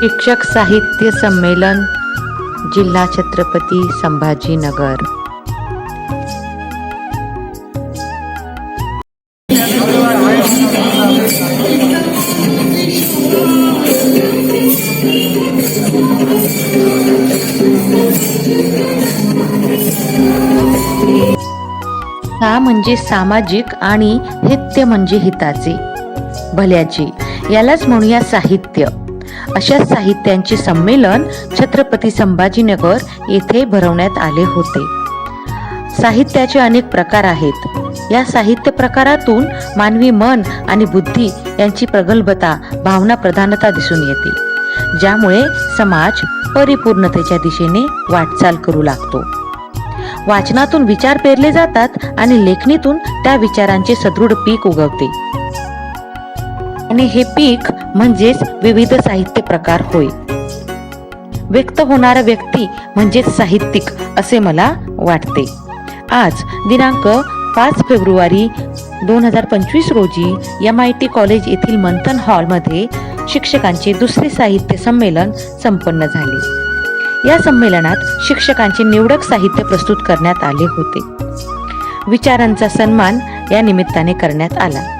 शिक्षक साहित्य संमेलन जिल्हा छत्रपती संभाजीनगर. सा म्हणजे सामाजिक आणि हित्य म्हणजे हिताचे. भल्याचे यालाच म्हणूया साहित्य. अशा साहित्यांचे संमेलन छत्रपती संभाजीनगर येथे भरवण्यात आले होते. साहित्याचे अनेक प्रकार आहेत. या साहित्य प्रकारातून मानवी मन आणि बुद्धी यांची प्रगल्भता भावना प्रधानता दिसून येते. ज्यामुळे समाज परिपूर्णतेच्या दिशेने वाटचाल करू लागतो. वाचनातून विचार पेरले जातात आणि लेखणीतून त्या विचारांचे सदृढ पीक उगवते. आणि हे पीक म्हणजेच विविध साहित्य प्रकार होय. व्यक्त होणारा व्यक्ती म्हणजेच साहित्यिक असे मला वाटते. आज दिनांक पाच फेब्रुवारी दोन हजार पंचवीस रोजी एम आय टी कॉलेज येथील मंथन हॉलमध्ये शिक्षकांचे दुसरे साहित्य संमेलन संपन्न झाले. या संमेलनात शिक्षकांचे निवडक साहित्य प्रस्तुत करण्यात आले होते. विचारांचा सन्मान या निमित्ताने करण्यात आला.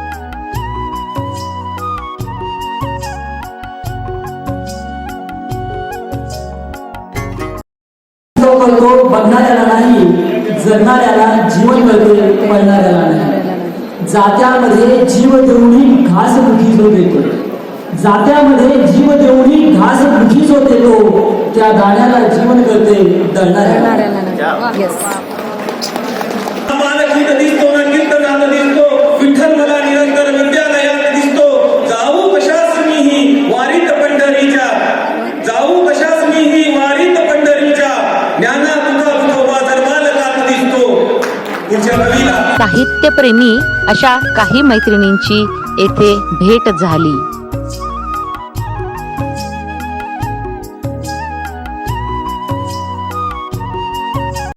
बघणाऱ्याला नाही जगणाऱ्याला जीवन मिळते पळणाऱ्याला नाही. जात्यामध्ये जीव देऊनी घास मुठी जो देतो. जात्यामध्ये जीव देऊनी घास मुठी जो देतो त्या गाण्याला जीवन करते दळणाऱ्याला. साहित्यप्रेमी अशा काही मैत्रिणींची येथे भेट झाली.